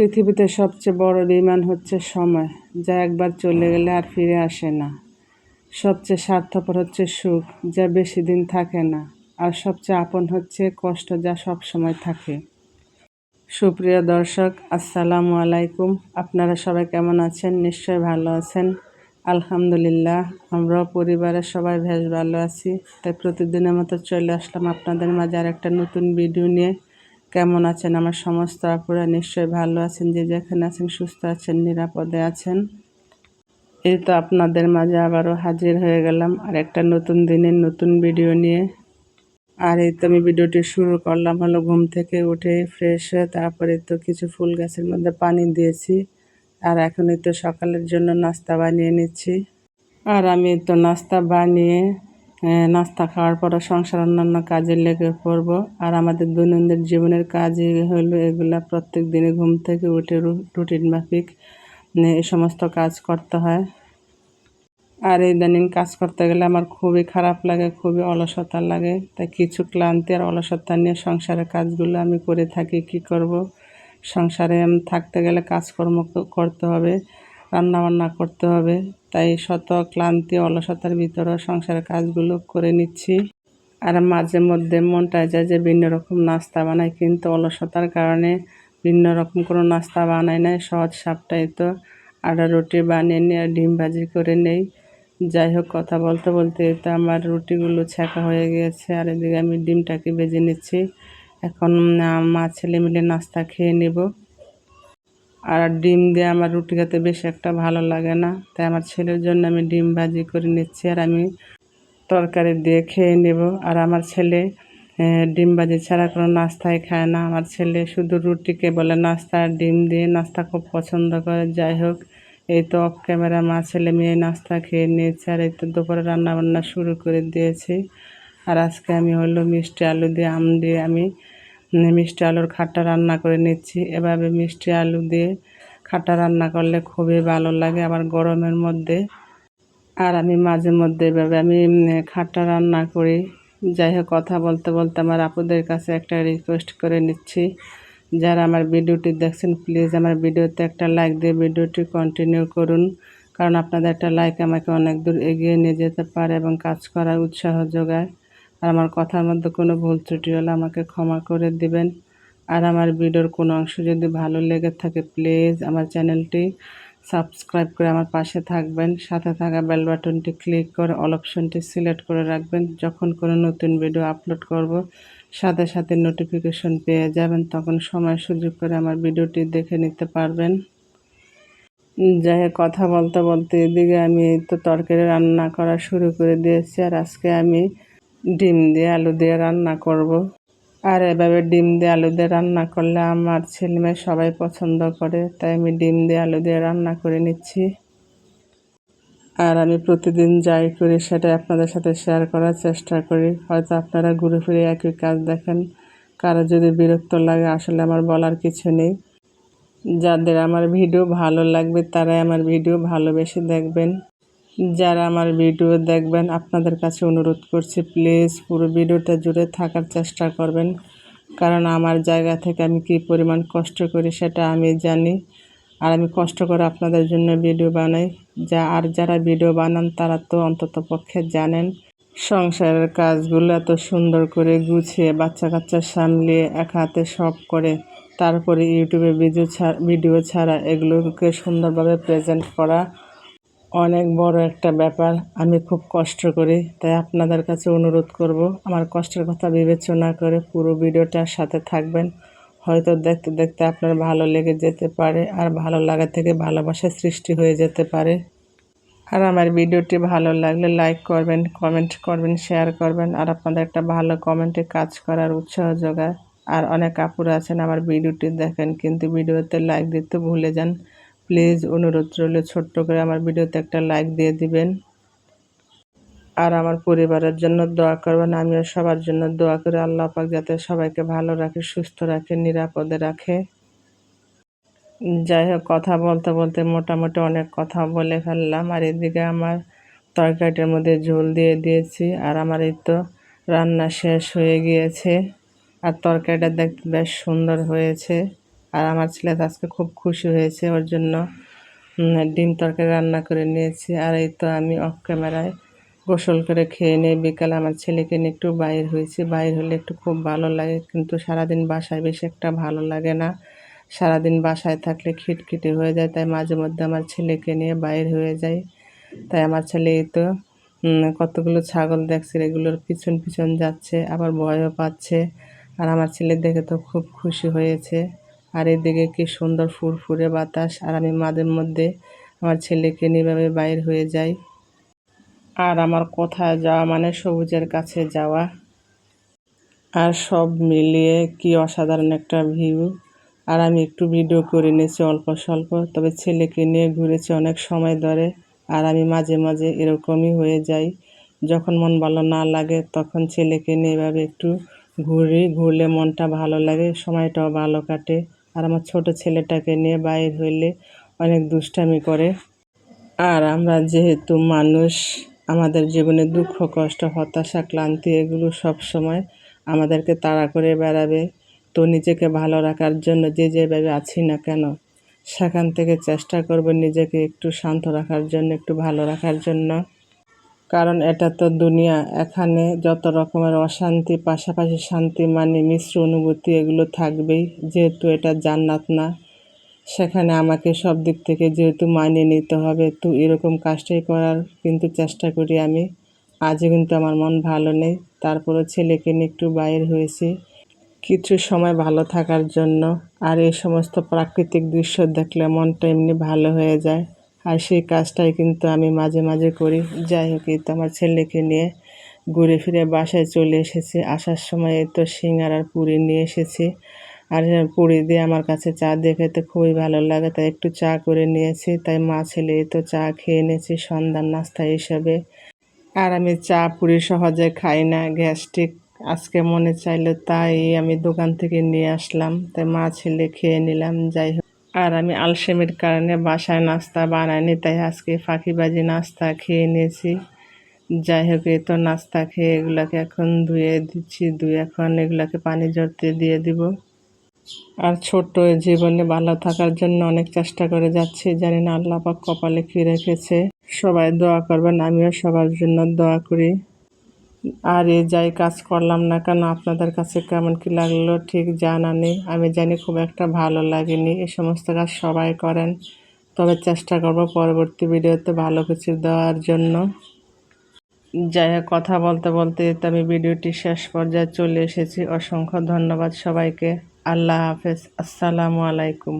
পৃথিবীতে সবচেয়ে বড় বিমান হচ্ছে সময়, যা একবার চলে গেলে আর ফিরে আসে না। সবচেয়ে স্বার্থপর হচ্ছে সুখ, যা বেশি দিন থাকে না, আর সবচেয়ে আপন হচ্ছে কষ্ট, যা সব সময় থাকে। সুপ্রিয় দর্শক, আসসালামু আলাইকুম। আপনারা সবাই কেমন আছেন? নিশ্চয় ভালো আছেন। আলহামদুলিল্লাহ, আমরাও পরিবারের সবাই বেশ ভালো আছি। তাই প্রতিদিনের মতো চলে আসলাম আপনাদের মাঝে আর একটা নতুন ভিডিও নিয়ে। কেমন আছেন? আমার সমস্ত আপুরা নিশ্চয়ই ভালো আছেন, যে যেখানে আছেন সুস্থ আছেন, নিরাপদে আছেন। এই তো আপনাদের মাঝে আবারও হাজির হয়ে গেলাম আর একটা নতুন দিনের নতুন ভিডিও নিয়ে। আর এই তো আমি ভিডিওটি শুরু করলাম হলো ঘুম থেকে উঠে ফ্রেশ হয়ে তারপরে তো কিছু ফুল গাছের মধ্যে পানি দিয়েছি। আর এখনই তো সকালের জন্য নাস্তা বানিয়ে নিচ্ছি। আর আমি তো নাস্তা বানিয়ে নাস্তা খাওয়ার পর সংসার অন্যান্য কাজে লেগে পড়ব। আর আমাদের দৈনন্দিন জীবনের কাজই হলো এগুলা। প্রত্যেক দিনে ঘুম থেকে উঠে রুটিন মাফিক এই সমস্ত কাজ করতে হয়। আর ইদানিং কাজ করতে গেলে আমার খুবই খারাপ লাগে, খুবই অলসতা লাগে। তাই কিছু ক্লান্তি আর অলসতা নিয়ে সংসারের কাজগুলো আমি করে থাকি, কি করব? সংসারে থাকতে গেলে কাজকর্ম করতে হবে। রান্নাবান্না করতে হবে। তাই শত ক্লান্তি, অলসতার ভিতরে সংসারের কাজগুলো করে নিচ্ছি। আর মাঝে মধ্যে মনটা যায় যে ভিন্ন রকম নাস্তা বানাই, কিন্তু অলসতার কারণে ভিন্ন রকম কোনো নাস্তা বানাই নাই, সহজ সাপটাই তো। আটা রুটি বানিয়ে নিয়ে আর ডিম ভাজি করে নেই। যাই হোক, কথা বলতে বলতে তো আমার রুটিগুলো ছেঁকা হয়ে গিয়েছে আর এদিকে আমি ডিমটাকে ভেজে নিচ্ছি। এখন মা ছেলে মিলে নাস্তা খেয়ে নেব। আর ডিম দিয়ে আমার রুটি খেতে বেশি একটা ভালো লাগে না। তাই আমার ছেলের জন্য আমি ডিম ভাজি করে নিচ্ছি আর আমি তরকারি দিয়ে খেয়ে নেব। আর আমার ছেলে ডিম ভাজি ছাড়া কোনো নাস্তাই খায় না। আমার ছেলে শুধু রুটিকে বলে নাস্তা ডিম দিয়ে নাস্তা খুব পছন্দ করে। যাই হোক, এই তো অফ ক্যামেরা মা ছেলে মেয়ে নাস্তা খেয়ে নিয়েছে আর এই তো দুপুরে রান্নাবান্না শুরু করে দিয়েছি। আর আজকে আমি হলো মিষ্টি আলু দিয়ে আম দিয়ে আমি মিষ্টি আলুর খাট্টা রান্না করে নিচ্ছি। এভাবে মিষ্টি আলু দিয়ে খাট্টা রান্না করলে খুবই ভালো লাগে আবার গরমের মধ্যে। আর আমি মাঝে মধ্যে এভাবে আমি খাট্টা রান্না করি। যাই হোক, কথা বলতে বলতে আমার আপুদের কাছে একটা রিকোয়েস্ট করে নিচ্ছি। যারা আমার ভিডিওটি দেখছেন প্লিজ আমার ভিডিওতে একটা লাইক দিয়ে ভিডিওটি কন্টিনিউ করুন। কারণ আপনাদের একটা লাইক আমাকে অনেক দূর এগিয়ে নিয়ে যেতে পারে এবং কাজ করার উৎসাহ যোগায়। আর আমার কথার মধ্যে কোনো ভুল ত্রুটি হলে আমাকে ক্ষমা করে দিবেন। আর আমার ভিডিওর কোনো অংশ যদি ভালো লেগে থাকে, প্লিজ আমার চ্যানেলটি সাবস্ক্রাইব করে আমার পাশে থাকবেন। সাথে থাকা বেল বাটনটি ক্লিক করে অল অপশনটি সিলেক্ট করে রাখবেন। যখন কোনো নতুন ভিডিও আপলোড করব, সাথে সাথে নোটিফিকেশন পেয়ে যাবেন। তখন সময় সুযোগ করে আমার ভিডিওটি দেখে নিতে পারবেন। যাই কথা বলতে বলতে এদিকে আমি তো তরকারি রান্না করা শুরু করে দিয়েছি। আর আজকে আমি ডিম দিয়ে আলু দিয়ে রান্না করব। আর এভাবে ডিম দিয়ে আলু দিয়ে রান্না করলে আমার ছেলে মেয়ে সবাই পছন্দ করে, তাই আমি ডিম দিয়ে আলু দিয়ে রান্না করে নিচ্ছি। আর আমি প্রতিদিন যাই করি সেটা আপনাদের সাথে শেয়ার করার চেষ্টা করি। হয়তো আপনারা ঘুরে ফিরে একই কাজ দেখেন, কারও যদি বিরক্ত লাগে আসলে আমার বলার কিছু নেই। যাদের আমার ভিডিও ভালো লাগবে তারাই আমার ভিডিও ভালোবেসে দেখবেন। যারা আমার ভিডিও দেখবেন, আপনাদের কাছে অনুরোধ করছি, প্লিজ পুরো ভিডিওটা জুড়ে থাকার চেষ্টা করবেন। কারণ আমার জায়গা থেকে আমি কি পরিমাণ কষ্ট করি সেটা আমি জানি। আর আমি কষ্ট করে আপনাদের জন্য ভিডিও বানাই। যা, আর যারা ভিডিও বানান, তারা তো অন্তত পক্ষে জানেন, সংসারের কাজগুলো এত সুন্দর করে গুছিয়ে বাচ্চা কাচ্চা সামলিয়ে, এক হাতে সব করে, তারপরে ইউটিউবে ভিডিও ছাড়া ভিডিও ছাড়া এগুলোকে সুন্দরভাবে প্রেজেন্ট করা অনেক বড় একটা ব্যাপার। আমি খুব কষ্ট করি, তাই আপনাদের কাছে অনুরোধ করব আমার কষ্টের কথা বিবেচনা করে পুরো ভিডিওটার সাথে থাকবেন। হয়তো দেখতে দেখতে আপনার ভালো লেগে যেতে পারে আর ভালো লাগা থেকে ভালোবাসা সৃষ্টি হয়ে যেতে পারে। আর আমার ভিডিওটি ভালো লাগলে লাইক করবেন, কমেন্ট করবেন, শেয়ার করবেন আর আপনাদের একটা ভালো কমেন্টে কাজ করার উৎসাহ যোগায়। আর অনেক কাপড় আছেন আমার ভিডিওটি দেখেন, কিন্তু ভিডিওতে লাইক দিতে ভুলে যান। প্লিজ অনুরোধ রইল, ছোট্ট করে আমার ভিডিওতে একটা লাইক দিয়ে দিবেন। আর আমার পরিবারের জন্য দোয়া করবেন, আমিও সবার জন্য দোয়া করে। আল্লাহ পাক যাতে সবাইকে ভালো রাখে, সুস্থ রাখে, নিরাপদে রাখে। যাই হোক, কথা বলতে বলতে মোটামুটি অনেক কথা বলে ফেললাম। আর এদিকে আমার তরকারিটার মধ্যে ঝোল দিয়ে দিয়েছি, আর আমার এই তো রান্না শেষ হয়ে গিয়েছে। আর তরকারিটা দেখতে বেশ সুন্দর হয়েছে। আর আমার ছেলে তো আজকে খুব খুশি হয়েছে, ওর জন্য ডিম তরকারি রান্না করে নিয়েছি। আর এই তো আমি অফ ক্যামেরায় গোসল করে খেয়ে নিয়ে বিকালে আমার ছেলেকে নিয়ে একটু বাইর হয়েছি। বাইর হলে একটু খুব ভালো লাগে, কিন্তু সারাদিন বাসায় বেশি একটা ভালো লাগে না। সারাদিন বাসায় থাকলে খিটখিটে হয়ে যায়, তাই মাঝে মধ্যে আমার ছেলেকে নিয়ে বাইর হয়ে যায় তাই আমার ছেলে তো কতগুলো ছাগল দেখছে, এগুলোর পিছন পিছন যাচ্ছে, আবার ভয়ও পাচ্ছে। আর আমার ছেলে দেখে তো খুব খুশি হয়েছে। আর এদিকে কি সুন্দর ফুরফুরে বাতাস। আর আমি মাঝে মধ্যে আমার ছেলেকে নিয়ে বাইর হয়ে যাই। আর আমার কোথায় যাওয়া মানে সবুজের কাছে যাওয়া। আর সব মিলিয়ে কি অসাধারণ একটা ভিউ। আর আমি একটু ভিডিও করে নিয়েছি অল্প স্বল্প, তবে ছেলেকে নিয়ে ঘুরেছি অনেক সময় ধরে। আর আমি মাঝে মাঝে এরকমই হয়ে যাই। যখন মন ভালো না লাগে, তখন ছেলেকে নিয়ে এভাবে একটু ঘুরি। ঘুরলে মনটা ভালো লাগে, সময়টাও ভালো কাটে। আর আমার ছোট ছেলেটাকে নিয়ে বাইর হইলে অনেক দুষ্টামি করে। আর আমরা যেহেতু মানুষ, আমাদের জীবনে দুঃখ, কষ্ট, হতাশা, ক্লান্তি এগুলো সব সময় আমাদেরকে তাড়া করে বেড়াবে। তো নিজেকে ভালো রাখার জন্য যে যেভাবে আছি না কেন, সেখান থেকে চেষ্টা করব নিজেকে একটু শান্ত রাখার জন্য, একটু ভালো রাখার জন্য। কারণ এটা তো দুনিয়া। এখানে যত রকমের অশান্তি, পাশাপাশি শান্তি মানে মিশ্র অনুভূতি এগুলো থাকবেই, যেহেতু এটা জান্নাত না। সেখানে আমাকে সব দিক থেকে যেহেতু মানিয়ে নিতে হবে, তো এরকম কাজটাই করার কিন্তু চেষ্টা করি আমি। আজও কিন্তু আমার মন ভালো নেই। তারপরে ছেলেকে নিয়ে একটু বাইর হয়েছি। কিছু সময় ভালো থাকার জন্য। আর এই সমস্ত প্রাকৃতিক দৃশ্য দেখলে মনটা এমনি ভালো হয়ে যায়। আর সেই কাজটাই কিন্তু আমি মাঝে মাঝে করি। যাই হোক তো আমার ছেলেকে নিয়ে ঘুরে ফিরে বাসায় চলে এসেছি। আসার সময় তো সিঙ্গার আর পুরি নিয়ে এসেছি। আর পুরি দিয়ে আমার কাছে চা দিয়ে খেতে খুবই ভালো লাগে, তাই একটু চা করে নিয়েছি। তাই মা ছেলে তো চা খেয়ে নিয়েছি সন্ধ্যার নাস্তা হিসাবে। আর আমি চা পুরি সহজে খাই না, গ্যাস্ট্রিক। আজকে মনে চাইলো তাই আমি দোকান থেকে নিয়ে আসলাম। তাই মা ছেলে খেয়ে নিলাম, যাই হোক। আর আমি আলসেমির কারণে বাসায় নাস্তা বানাইনি, তাই আজকে ফাঁকিবাজি নাস্তা খেয়ে নিয়েছি। যাই হোক, এই তো নাস্তা খেয়ে এগুলাকে এখন ধুয়ে দিচ্ছি, ধুয়ে এখন এগুলাকে পানি জড়তে দিয়ে দিব। আর ছোট্ট জীবনে ভালো থাকার জন্য অনেক চেষ্টা করে যাচ্ছি, জানি না আল্লাহ পাক কপালে কি রেখেছে। সবাই দোয়া করবেন, আমিও সবার জন্য দোয়া করি। আর এ যাই কাজ করলাম না কেন, আপনাদের কাছে কেমন কি লাগল ঠিক জানা নেই। আমি জানি খুব একটা ভালো লাগেনি, এ সমস্ত কাজ সবাই করেন। তবে চেষ্টা করব পরবর্তী ভিডিওতে ভালো কিছু দেওয়ার জন্য। যাই কথা বলতে বলতে আমি ভিডিওটি শেষ পর্যায়ে চলে এসেছি। অসংখ্য ধন্যবাদ সবাইকে। আল্লাহ হাফেজ। আসসালামু আলাইকুম।